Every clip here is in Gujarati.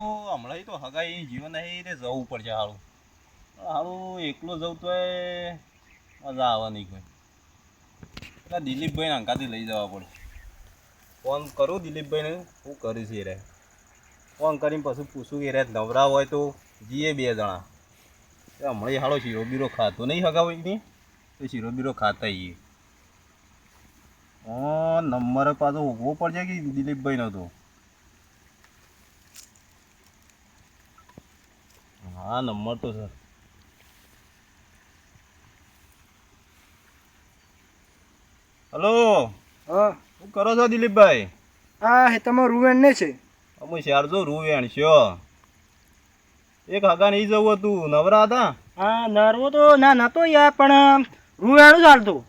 હમણાં તો હગાઈ જીવન નહીં તે જવું પડશે હારું. હારું, એકલો જવું તો મજા આવવાની કોઈ. એટલે દિલીપભાઈને અંકાથી લઈ જવા પડે. ફોન કરું દિલીપભાઈને શું કરીશ એ રે. ફોન કરીને પછી પૂછું કે રે, નવરા હોય તો જઈએ બે જણા. એ હમણાં હાલો શીરો બીરો ખાતો નહીં હગાવો એની? તો શીરો બીરો ખાતા જઈએ હા, નંબર પાછો ઊભો પડશે કે દિલીપભાઈનો તો? હા નંબર તો સર હલો હા. શું કરો છો દિલીપભાઈ? આ હેતામાં રૂવેણ ને છે? અમે શારજો રૂવેણ છો. એક હગા નહીં જવું હતું નવરા હતા? હા નરવો તો ના નતો યાર પણ રૂવેણું ચાલતું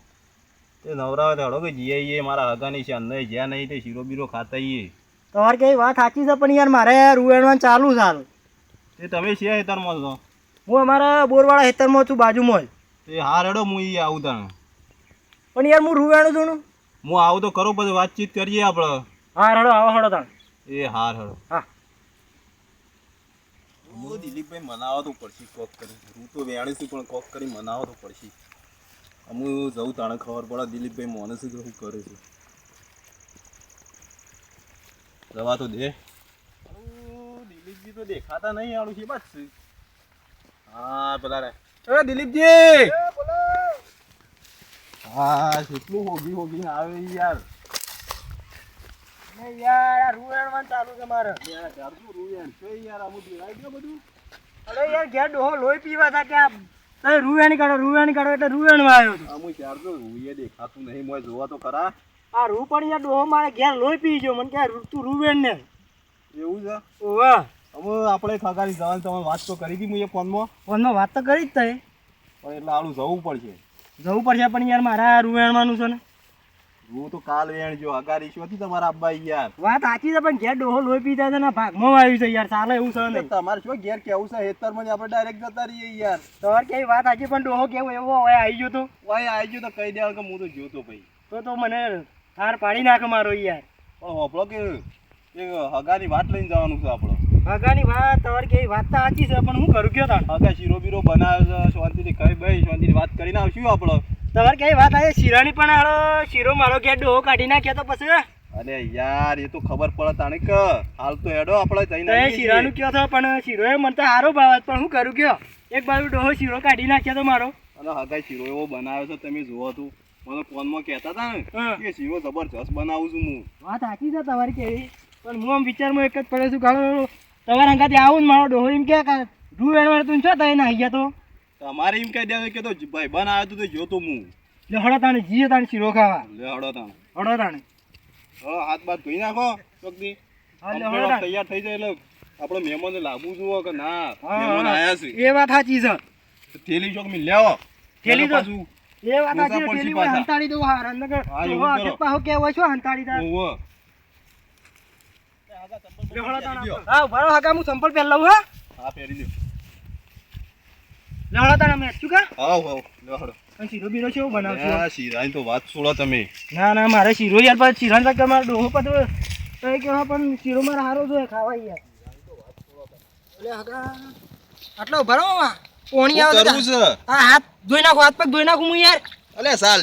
તે નવરા હોય હળો કે જીએ મારા મારા નહીં છે અંદર જ્યાં નહીં તે શીરો બીરો ખાતા તમારે કઈ વાત સાચી છે પણ યાર મારે રૂવેણમાં ચાલુ ચાલ તે તમે છે હેતરમાં છો? હું અમારા બોરવાળા હેતરમાં છું બાજુમાં જ. એ હાર હેડો હું ઈ આવું તાણ. પણ યાર હું રૂવાણું છું ને. હું આવું તો કરો પછી વાતચીત કરીએ આપણે હા રડો આવો હડો તાણ. એ હાર હેડો. હા. હું દિલીપભાઈ મનાવો તો પડશે કોક કરી. હું તો વેણી છું પણ કોક કરી મનાવો તો પડશે. હું જવું તાણે ખબર પડે દિલીપભાઈ મોને કે શું કરે છે. રવા તો દે. અરે, તો દેખાતા નહીં આડું છે બસ. હા પેલા રે એ દિલીપજી હા કેટલું હોગી હોગી આવે યાર. યાર રૂવેણમાં ચાલુ છે મારે. યાર ચારતું રૂયન છે યાર? અમુ પીરાઈ ગયો બધું. અરે યાર ઘેર ડોહો લોહી પીવા હતા કે આ તમે કાઢો રૂવેણી કાઢો એટલે રૂવેણમાં આવ્યો છું. ચાર તો રૂયે દેખાતું નહીં મોય જોવા તો ખરા. આ રૂ પણ યાર ડોહો મારે ઘેર લોહી પી ગયો. મને કે તું રૂવેણ ને એવું છે? ઓવા હવે આપણે ખગારી જવાની તમે વાત તો કરી હતી મેં એ ફોનમાં. ફોનમાં વાત તો કરી જ થઈ પણ એટલે આલું જવું પડશે. જવું પડશે પણ યાર મારા રૂવેણવાનું છે ને. હું તો કાલ વેણ જો હગારી શું હતી તમારા અબ્બા યાર. વાત સાચી છે પણ ઘેર ડોહો લોહી પીતા છે ને ભાગમાં આવ્યું છે યાર ચાલે એવું છે ને તમારે શું ઘેર કેવું છે? હેતરમાં આપણે ડાયરેક્ટ જતા રહીએ યાર. તમારે કેવી વાત સાચી પણ ડોહો કેવો એવો હોય આવી ગયો તો. હોય આવી ગયો તો કહી દેવા કે હું તો જોતો ભાઈ. તો તો મને થાર પાડી નાખે મારો યાર. પણ હોપળો કે હગાની વાત લઈને જવાનું છે આપણો. ભગાની વાત તમારી કેવી વાત તો સાચી છે પણ હું કરું કયો તાણ? અગા શીરો બીરો બનાવ્યો છે શાંતિથી ખાઈ ભાઈ શાંતિથી વાત કરીને આવશું આપણો. તમારે કઈ વાત આવે શીરાની પણ આડો શીરો મારો કે ડોહો કાઢી નાખ્યો તો પછી અરે યાર એ તો ખબર પડે તાણે કે હાલ તો હેડો આપણે જઈને તો એ શીરાનું. કયો છો પણ શીરો એ મને તો સારો ભાવ પણ હું કરું કયો? એક બાજુ ડોહો શીરો કાઢી નાખ્યો તો મારો. અને હગાઈ શીરો એવો બનાવ્યો છે તમે જુઓ તું. મને ફોનમાં કહેતા હતા. ને કે શીરો જબરજસ્ત બનાવું છું હું. વાત સાચી છે તમારી કેવી પણ હું આમ વિચારમાં એક જ પડે છું કાળો તમારા અંગાથી આવું મારો ડોહો એમ કે રૂ વેણવાડ તું છો તઈ નાહી ગયા તો? તમારે એમ કહી દેવું કે તો ભાઈ બન આવ્યો તો જો જોતો હું. લે હડો તાણે જીએ તાણે શીરો ખાવા. લે હડો તાણે હડો તાણે હળો હાથ બાથ ધોઈ નાખો તાણે. તૈયાર થઈ જાય એટલે આપણો મહેમાનને લાગવું જુઓ કે ના મહેમાન આયા છે. એ વાત સાચી છે. થેલી ચોક મેં લેવો થેલી તો- શું એ વાત સાચી થેલી પાછા. હંતાડી દઉં હાર. અંદર હા, એવું હો કેવો છો હંતાડી દા ઓવો. આગા. હા હગા હું સંપલ પહેર લઉં હા? હા પહેરી દો. લે હળો તાણે અમે શું કા? હાવ હાવ લે શીરો બીરો કેવો બનાવશો? આ શીરાની તો વાત છોડો તમે. ના ના મારે શીરો યાર પણ શીરાન તક મારો ડોહો પતો તો એ કહેવા પણ શીરો મારે સારો જોઈએ ખાવા યાર. એટલે હગા આટલો ઊભા રહો પોણી આવે કરવું છે. આ હાથ ધોઈ નાખો હાથ પગ ધોઈ નાખું હું યાર. અલે સાલ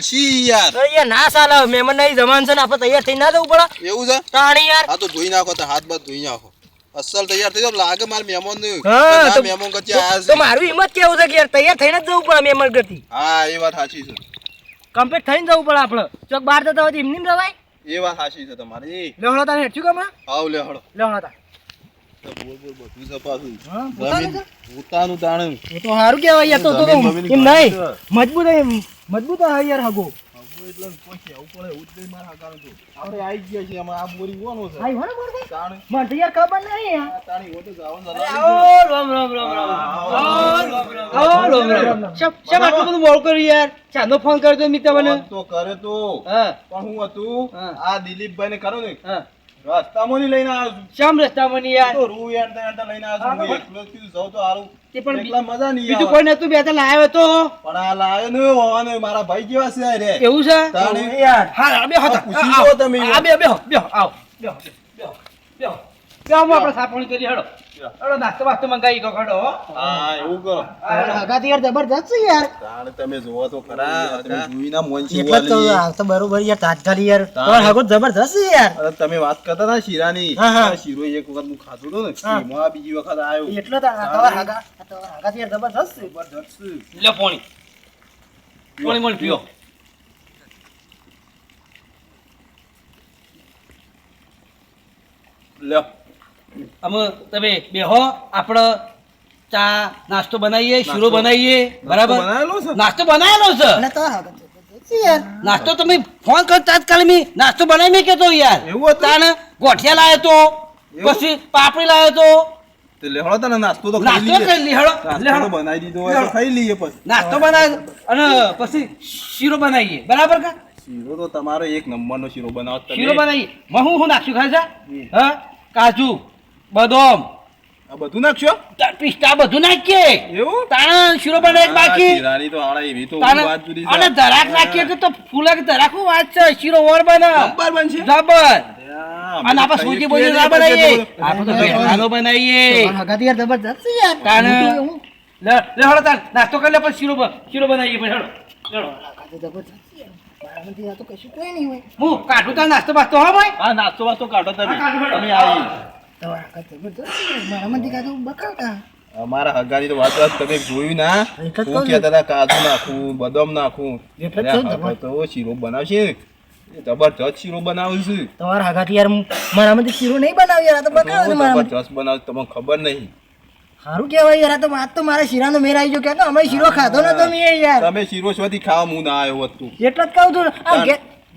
યાર. યાર ના સાલ મહેમાન નહીં જમાન છે ને આપણે તૈયાર થઈ ના જવું પડે. એવું છે? તાણી યાર. હા તો ધોઈ નાખો તો હાથ બાથ ધોઈ નાખો. અસલ તૈયાર થઈ જાવ લાગે માર મહેમાન ને હા, તો- મહેમાન કચ્ચે આયા તો મારું હિંમત કેવું છે કે યાર તૈયાર થઈને જ જવું પડે મહેમાન ગતિ હા એ વાત સાચી છે. કમ્પ્લીટ થઈને જવું પડે આપણે. ચોક બહાર જતા હોય એમની રવાય. એ વાત સાચી છે તમારી. લેવડો તારે હેઠું કામ આવ લે હળો. લેવડો તાર. પોતાનું તો સારું કેવાય તો. મજબૂત મજબૂત હા યાર હગો. એટલે કોઈ કેવું પડે એવું જ મારા હગાનું તો આપણે આવી ગયા છીએ આમાં આ બોરી કોનો છે? આઈ હોને બોલ તાણ. મને યાર ખબર નહીં યાર આ તાણી હોતે જાવાનું રામ રામ રામ રામ. રામ રામ શબ શબ આટલું બધું બોલ કર્યું યાર? ચાંદો ફોન કરજો મિત્ર મને. તો કરે તો. હા. પણ હું હતું હા. આ દિલીપભાઈ ને કરો ને હા. રસ્તામાં લઈને આવ્યો છું. શામ યાર? તો રૂ યાર યાર લઈને આવ્યો છું. એકલો કીધું જાઉં તો હારું. તે પણ મજા નહીં બીજું કોઈ નતું બે લાવ્યો તો. પણ આ લાયો ને હોવાનો મારા ભાઈ કેવા છે રે એવું છે? તાણે. યાર. હા બે હતા પૂછી તમે. આ બે બે બે આવ. બે બે બે ત્યાં આપણે સાપણી કરી હેડો. હેડો નાસ્તો વાસ્તો મંગાવી ગયો હેડો હો. એવું કરો હગા યાર જબરદસ્ત છે યાર. તાણે તમે જોવો તો ખરા તમે જોઈ ના મોન એટલે તો શિવાલી. તો બરોબર યાર તાત્કાલિક યાર. તાણ. હગો જબરદસ્ત છે યાર. અરે તમે વાત કરતા હતા શીરાની. શીરો એક વખત હું ખાધું હતું ને એમાં બીજી વખત આવ્યો એટલે તો આ હગા આ હગા યાર જબરદસ્ત છે. જબરદસ્ત. લે પાણી. પાણી પાણી પીઓ. લ્યો. અમે તમે બેહો આપણે ચા નાસ્તો બનાવીએ શીરો બનાવીએ બરાબર? બનાવેલો છે? નાસ્તો બનાવેલો છે? નાસ્તો તમે ફોન કર તાત્કાલ મી. નાસ્તો બનાવી મેં કેતો યાર. એવું? તાને ગોઠિયા લાયો તો પછી પાપડી લાયો તો. લેહળો તને નાસ્તો તો ખાઈ નાસ્તો લઈએ. કરી લી હેડો લે નાસ્તો તો હેડો. બનાવી દીધો હોય તો ખાઈ લઈએ પછી. નાસ્તો બનાવે અને પછી શીરો બનાવીએ. બરાબર કા? શીરો તો તમારો એક નંબરનો શીરો બનાવો શીરો બનાવીએ. હું હું નાખ્યું ખાય છે હા? કાજુ. બદામ આ બધું નાખશો? પિસ્તા બધું નાખીએ. એવું? તાણ શીરો બનાવે બાકી. રાની તો આડા એવી તો વાત જુદી છે. અને ધરાક નાખીએ તો તો ફૂલા કે ધરાક વાત છે. શીરો ઓર બને. જબ્બર બનશે? જબર અને આપણે સૂજી બોલી ના બનાવીએ આપણે તો ભેળાનો બનાવીએ હગાતી યાર જબરજસ્ત છે યાર. તાણ. લે લે હળો તાણ. નાસ્તો કરી લે પણ શીરો શીરો બનાવીએ પછી હળો હેડો. હગા તો છે મારામાંથી આ તો કશું કઈ નહીં હોય. હું કાઢું તાર નાસ્તો બાસ્તો હો ભાઈ. હા નાસ્તો વાસ્તો કાઢો તમે. કાઢો, તમે આવી. તમારા હગા જબરદસ્ત છે યાર મારામાંથી બકાવતા અમારા હગાની તો વાત જ તમે જોયું ના. હું કહેતા હતા કાજુ નાખું બદામ નાખું. તો શીરો બનાવશે. જબરજસ્ત શીરો બનાવ્યું છે. તમારા હગાથી યાર મારા મારામાંથી શીરો નહીં બનાવી યાર તો બકાવે છે જબરજસ્ત બનાવ્યું તમને ખબર નહીં. સારું કહેવાય યાર તો વાત તો મારા શીરાનો મેર આવી ગયો. કે અમે શીરો ખાધો નતો મેં યાર. તમે શીરો શોધી ખાવા હું ના આવ્યો હતું એટલે જ કહું છું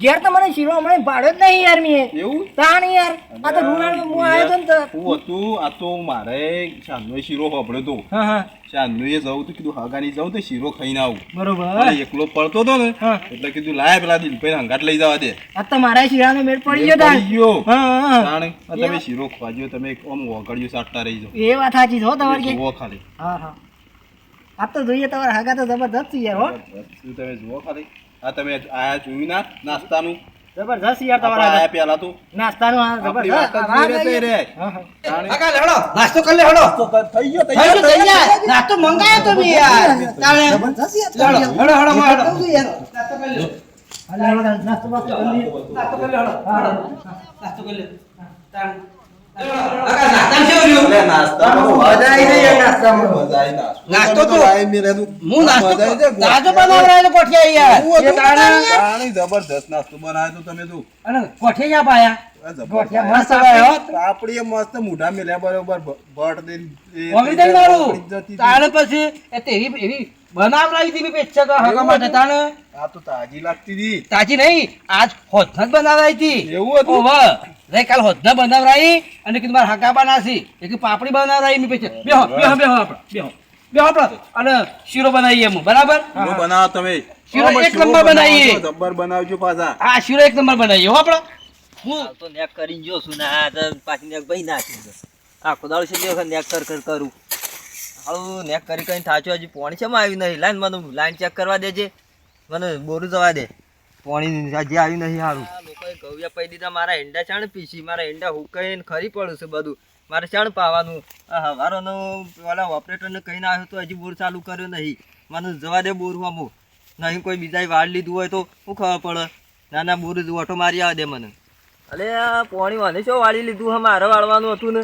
ઘેર તો મને શીરો હમણાં ભાડો જ નહીં યાર મેં. એવું? તાણ યાર. આ તો રૂણાલ હું આવ્યો તો હું હતું આ તો મારે ચાંદનો શીરો હોભળ્યો તો. હા હા. શાનનો એ જવું તો કીધું હાગાની જવું તો શીરો ખાઈને આવું. બરોબર. એકલો પડતો હતો ને એટલે કીધું લાય પેલા દિલભાઈ હંગાટ લઈ જવા દે. આ તો મારા શીરાનો મેળ પડી ગયો તાણ. ગયો. હા હા, હા. તાણે તમે શીરો ખવાજો તમે આમ વગડ્યું સાટતા રહી જાવ એ વાત સાચી છો તમારી કે. ખાલી. હા હા. આ તો જોઈએ તમારા હાગા તો જબરદસ્ત યાર હો. તમે જુઓ ખાલી? આ તમે આયા જોયું ના? નાસ્તાનું? જબરજસ્ત યાર તમારા આયા પેલા તો. નાસ્તાનું આ જબરજસ્ત. રે. હા, હા. કાકા લે નાસ્તો કર લે તો થઈ ગયો થઈ ગયો થઈ ગયો. નાસ્તો મંગાયો તો બી યાર તાળે જબરજસ્ત યાર. હેડો હેડો હેડો હેડો. નાસ્તો કર લે. નાસ્તો કર લે. નાસ્તો કર લે હેડો. નાસ્તો કર લે. નાસ્તો તો-. હું નાસ્તો. તાજો બનાવરાયો કોઠિયા યાર. જબરદસ્ત નાસ્તો બનાવ્યો તમે તો. અને કોઠિયા પાયા? આ કોઠિયા મસ્ત બનાવ્યો પાપડી મસ્ત મોઢા મેલ્યા બરોબર. બ- બટ ઓગળી દઈ મારું? ઓગળી જતી હતી. તાણે પછી એ તેવી એવી બનાવરાવી હતી પેચ્છા તો હગા માટે તાણે? આ તો તાજી લાગતી હતી. તાજી નહીં આજ હોથના જ બનાવરાઈ હતી. એવું હતું? ઓહો રે કાલ હોથના બનાવરાઈ અને કીધું મારા હકા બનાસી એ કે પાપડી બનાવરાઈ. મી પેચ્છા બેહો બેહો બેહો આપણે બેહો. બેહો આપણે. અને શીરો બનાવીએ એમ બરાબર? હું બનાવો તમે. શીરો એક નંબર બનાવીએ. નંબર બનાવજો પાછા. હા શીરો એક નંબર બનાવીએ હો આપણે. હું તો નેક કરીને જો છું ને આ તો પાછી નેક ભાઈ નાખી આખો દાડો છે બે નેક કર કર કરું. હાલું નેક કરી કરીને થાચો હજી પોણી છે આવી નહીં. લાઈન મને લાઈન ચેક કરવા દેજે. મને બોરું જવા દે. પોણી હજી આવ્યું નહીં સારું ગવ્યા પૈ દીધા મારા ઈંડા ચાણ પીસી, મારા ઈંડા હુકાઈને ખરી પડ્યું છે બધું. મારે ચાણ પાવાનું. હવારોનો પેલા ઓપરેટરને કહીને આવ્યો તો હજી બોર ચાલુ કર્યો નહીં. મને જવા દે બોર અમુક નહીં કોઈ બીજાએ વાળ લીધું હોય તો શું ખબર પડે. નાના બોર ઓટો મારી આવે દે મને. અલે, આ પોણી વાને શું વાળી લીધું હે મારે વાળવાનું હતું ને.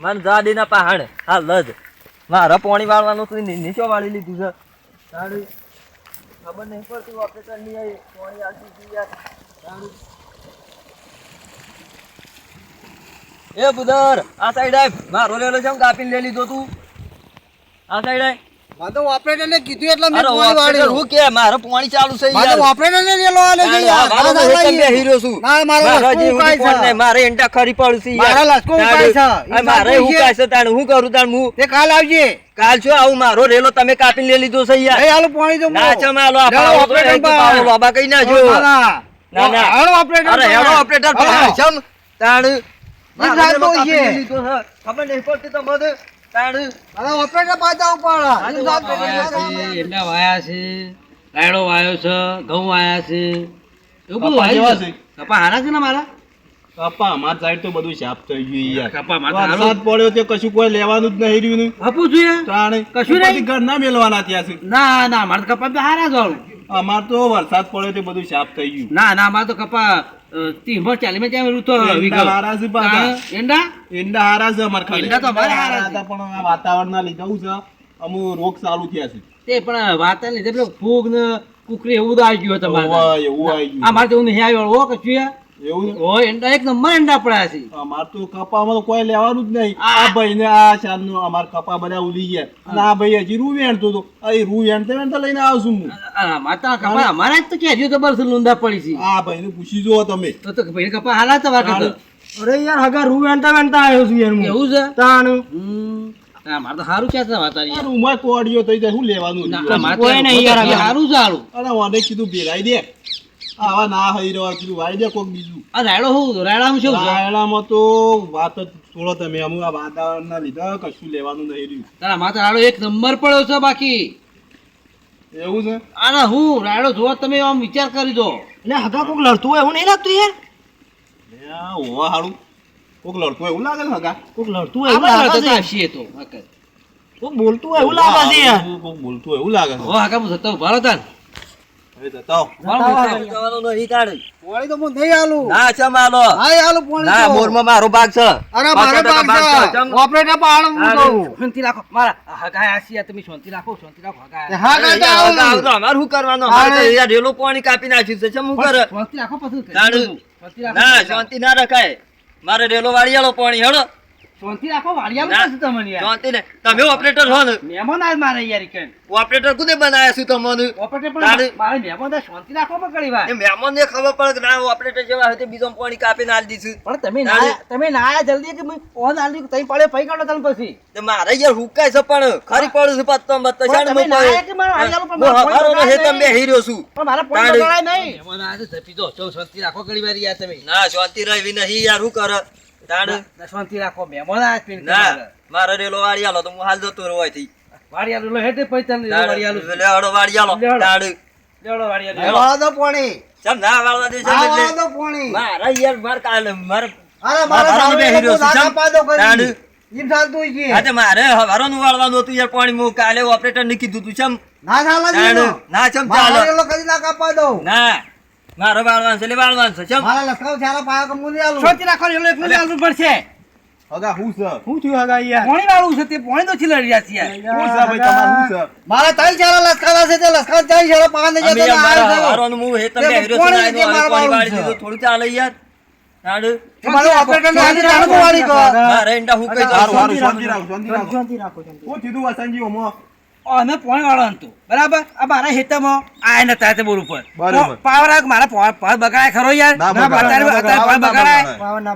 મને જા દે ના પહાડ હા લજ. મારે પોણી વાળવાનું હતું નીચો વાળી લીધું છે? ખબર નહીં પડતી ઓપરેટરની આવી પોણી આવતી યાર તારું એ બુદર આ સાઈડ આવ મારો લેલો છે કાપીને લઈ લીધો તું આ સાઈડ આવ મારે ઓપરેટર ને કીધું એટલે મેં પોણી operator હું કે મારો પોણી ચાલુ છે યાર યાર ઓપરેટર ને લેલો આલે છે યાર. ના, ના, ના, એકદમ ના, બેહી રહ્યો છું. ના, મારો હજી હું ફોન છે. મારે ઈંડા ખરી પડું યાર. મારા લસકો ઉકાય છે. મારે હું ઉકાય છે. તાણ હું કરું તાણ હું તે કાલ આવજે કાલ છો આવું મારો રેલો તમે કાપીને લઈ લીધો છે યાર એ હાલો પાણી દો ના ચમ હાલો આ ઓપરેટર બાબા બા. કઈ ના, જો ના, ના. હાલો ઓપરેટર અરે હેડો ઓપરેટર ચમ તાણ ખબર નહીં પડતી તો વાયા છે રાયડો વાયો છે ઘઉં વાયા છે. એવું બધું કપા છે? છે? કપા હારા છે ને મારા? કપા અમાર સાઈડ તો બધું સાફ થઈ ગયું યાર. કપા. વરસાદ પડ્યો તે કશું કોઈ લેવાનું જ નહીં રહ્યું ને. આપું છું તાણે કશું નહીં? ઘર ના મેલવાના ત્યાં છે. ના ના મારે તો કપા તો હારા જ અમાર તો વરસાદ પડ્યો તે બધું સાફ થઈ ગયું. ના ના મારે તો કપા ત્રીસ ચાલીસમાં ત્યાં રૂતો એંડા હારા છે પાછા. એંડા એંડા હારા છે અમાર ખાલી એંડા તો અમારે હારા છે. પણ આ વાતાવરણના લીધે છે અમુક રોગ ચાલુ થયા છે તે પણ વાતાવરણ લીધે પેલો ફૂગ ને કુકરી એવું આવી ગયું તમારે એવું આવી ગયું. આ મારે તો નહીં આવ્યું હો કશું યાર. એવું છે? એંડા એક નંબર એંડા પડ્યા છે. અમાર તો કપામાં કોઈ લેવાનું જ નહીં. આ- આ ભાઈ ને આ ચાંદનો અમાર કપા બધા ઉલી ગયા. અને આ ભાઈ હજી રૂ વેણતો હતો. આ રૂ વેણતા વેણતા લઈને આવશું હું. માતા કપા અમારા જ તો કહેજો તો બરસ લુંદા પડી છે. આ ભાઈ ને પૂછી જુઓ તમે. તો તો ભાઈ કપા હાલા તો. વાગે અરે યાર હગા રૂ વેણતા વેણતા આવ્યો છું યાર એવું છે? તાનું હમ. મારે તો સારું છે વાતા રૂમાં કોડિયો થઈ જાય. શું લેવાનું? કોઈ નહીં યાર, સારું સારું અરે મને કીધું ભેરાઈ દે. આવા ના હઈ રહ્યો કીધું વાઈ દે કોક બીજું. આ રાયડો શું રાયડામાં શું રાયડામાં તો વાત જ છોડો તમે અમુક આ વાતાવરણના લીધે કશું લેવાનું નહીં રહ્યું. તારા માતા રાયડો એક નંબર પડ્યો છે બાકી. એવું છે? આના હું રાયડો જોવા તમે આમ વિચાર કરી દો. એટલે હગા કોક લડતું હોય એવું નહીં લાગતું યાર? હોવા હારું. કોક લડતું એવું લાગે ને હગા? કોક લડતું હોય એવું લાગે છે. તો કોક બોલતું હોય એવું લાગે છે યાર. કોક બોલતું હોય એવું લાગે હો હગા હું જતો ઊભા રહો જતો. તારે. પોણી તો હું નહીં આલું. ના ચમ આલો. હા આલું પોણી ના મોરમાં મારો ભાગ છે. અરે મારે ભાગ છે. ઓપરેટર પાડું હું અરે, શાંતિ રાખો. મારા હગાય આ તમે શાંતિ રાખો શાંતિ રાખો હગાય. હા કાકા યાર, તો અમારે શું કરવાનું? અમારે યાર રેલું પાણી કાપી નાખ્યું છે ચમ હું કરે? શાંતિ રાખો પછી કરી તાણ. દઉં. શાંતિ રાખો. ના શાંતિ ના રખાય. મારે રેલો વાળી આલો પાણી હેડો. શાંતિ રાખો વાડિયામાં ના. તમને યાર. શાંતિ ને તમે ઓપરેટર છો ને? મહેમાન આજ મારે યાર ઈકન. ઓપરેટર કોને બનાયા છે તમને? ઓપરેટર પણ મારે મહેમાન તો શાંતિ રાખો પણ ઘણી વાર. એ ખબર પડે ના ઓપરેટર જેવા હોય તે બીજો પાણી કાપીને આલી દીધું પણ તમે ના તમે ના આયા જલ્દી કે મેં ઓન આલી તઈ પડે પઈ કાઢો તમે પછી. તે મારે યાર હુકાય છે પણ ખરી પડું છે પત્તો મત્તો પણ તમે ના આયા કે મારે વાડિયામાં પણ મારે હું હવારોનો પોણી હેતમ બગાડાય બેહી રહ્યો છું. પણ મારે પોઈન્ટ તાણ. નહીં? મહેમાન આજે જપી દો. ચો શાંતિ રાખો ઘણી વાર યાર તમે. ના શાંતિ રહી નહીં યાર હું કરે? શાંતિ રાખો મહેમાન આજ પીન ના. મારે રેલો વાળી આલો તો હું હાલ જતો રહું અહીંથી. વાડિયાલું લો હેઠે પૈ તમને તાણ. વાડિયાલું લે હળો વાળી આલો લે હળો. તાણ. લેવડો વાળો તો પોણી ચમ ના વાળવા દે છે આ એટલે. વાળો તો પોણી મારા યાર માર કાલે માર અરે મારા સામે રહ્યો છું, ચમ. પાદો કરી તાણ. એમ ચાલતું છે. હા તે મારે હવારોનું વાળવાનું હતું યાર પાણી હું કાલે ઓપરેટર ને કીધું તું ચમ ના ચાલે. ના ચમ મારા ચાલે રેલો કદી ના કાપા દઉં. ના મારે વાળવાનું છે છે ચમ મારા લસકાઓ છારા પાયા કે હું નહીં આલું. રાખો એલો એકલું જ પડશે હગા શું છે શું થયું હગા યાર? પોણી વાળું છે તે પોણી તો છીલડી રહ્યા છે. છે ભાઈ તમારું છે મારા લસકાવા છે તે લસકાવા મારા. હું પાણી. થોડું ચાલે યાર. તે મારો ઓપરેટર ને આજે જાણવું વાળી કહો. મારે ઈંડા હું કઈ સારું સારું શાંતિ રાખો શાંતિ રાખો શાંતિ રાખો, શાંતિ. શું થયું વસંતજી ઓમો અમે પોણી વાળો હતું બરાબર? આ મારા હેતામાં આ નતા તે બોર ઉપર બરાબર. પાવર આ મારા પોર- પોર બગાડાય ખરો યાર. અત્યારે- અત્યારે પોર બગાડાય,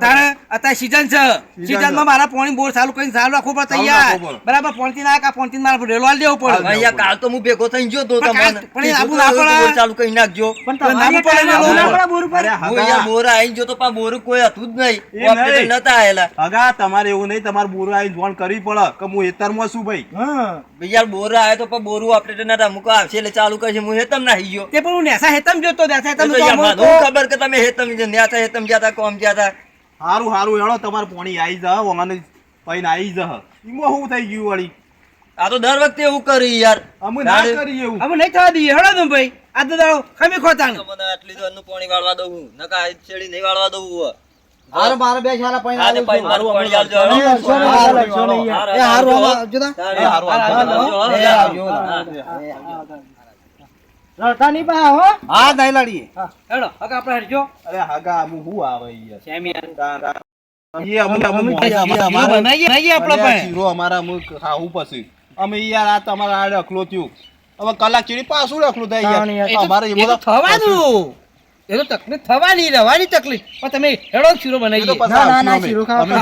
તારે અત્યારે સીઝન છે. Season માં મારા પોણી બોર ચાલુ કરીને ચાલુ રાખવું પડે તૈયાર. બરાબર? પોણથી ના કા પોણથી મારા રેલો આલ દેવું પડે. હવે કાલ તો હું ભેગો થઈ ગયો તો પણ તમને. પણ આબુ ના પડે. ચાલુ કરી નાખજો. પણ તમારી ના પડે ના પડે બોર ઉપર? હું યાર બોર બોરા ગયો તો પા બોર કોઈ હતું જ નહીં. એ ઓપરેટર નતા આયેલા. હગા તમારે એવું નહીં. તમારે બોરો આવી જોણ કરવી પડે. કે હું એતરમાં છું ભાઈ? હા. ભઈ યાર બોર આયો તો પણ બોરું ઓપરેટર નતા મુકો આવશે એટલે ચાલુ કરશે હું હેતમ ના ગયો. તે પણ હું નેસા હેતમ જોતો નેસા હેતમ તો તો મને હું ખબર કે તમે હેતમ ન્યા નેસા હેતમ ગયા હતા કોમ ગયા હતા. હારું હારું હેળો તમાર પોણી આવી જા ઓમાને પૈન આવી જા ઈમો હું થઈ ગયું વળી? આ તો દર વખતે એવું કરી યાર. અમે ના કરી એવું. અમે નહીં થવા દઈએ હેડો ને ભાઈ. આ તો દાડો ખમી ખોતા તો મને આટલી તો એનું પાણી વાળવા દઉં નકા છેડી નહીં વાળવા દઉં હારો મારે બે શાલા પાયા આલે તે મારું પાણી આલજો, એ હારું આમાં આવજો તા. એ હારું, આવજો. રડતા નહીં પાયા હો હા નહીં લડીએ હેડો હક આપણે હેડજો અરે હગા હું હું આવે યાર સેમી અમુ પણ યાર આ તમારા આ રખલો થયું હવે કલાક ચીડી પાછું રખલું થાય યાર. અમારે થવાનું એ તો તકલીફ થવાની રહેવાની તકલીફ. પણ તમે હેડો શીરો પછી ના, ના, ના, શીરો ખાવા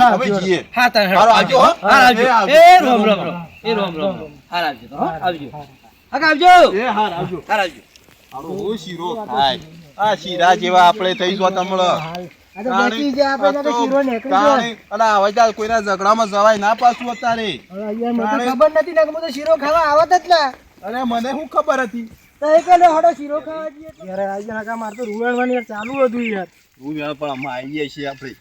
હા તાર હેડો. આવજો, હા. આવજો. એ રોમ રોમ રોમ. એ રોમ રોમ. રોમ હાર આવજો હા આવજો. હા આવજો. એ હા આવજો. હા આવજો. હું શીરો ખાય. આ શીરા જેવા આપણે થઈ જો તમને આ તો બેસી જાય આપણે તો શીરો નીકળી જાય. તાણે- અલા, હવે ચાલ કોઈના ઝઘડામાં જવાય ના પાછું અત્યારે. ખબર નથી ને કે હું તો શીરો ખાવા આવત જ ના. અરે મને શું ખબર હતી? તો એ હડો શીરો ખાવા જઈએ યાર આજે હકા મારે તો રૂવાડવાની યાર ચાલુ હતું યાર. હું પણ અમે આવીએ છીએ આપણે.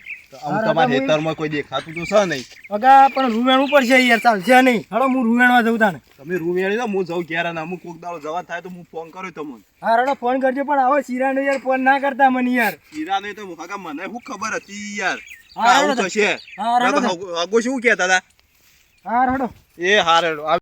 આમ તમારા રાજા, કોઈ દેખાતું તો છે નહીં. અગા પણ રૂવેણું પડશે યાર ચાલશે નહીં. હળો હું રૂવેણવા જઉં તાને. તમે રૂમ વેળી હું જઉં ઘેર અને અમુક કોક દાડો જવા થાય તો હું ફોન કરું તમને. હા રડો ફોન કરજો પણ આવો શિરાનો યાર ફોન ના કરતા મને યાર. હીરા નહીં તો કાકા મને શું ખબર હતી યાર? હા, રડો. થશે હા રડો આગો શું કહેતા હતા? હા રડો એ હારે.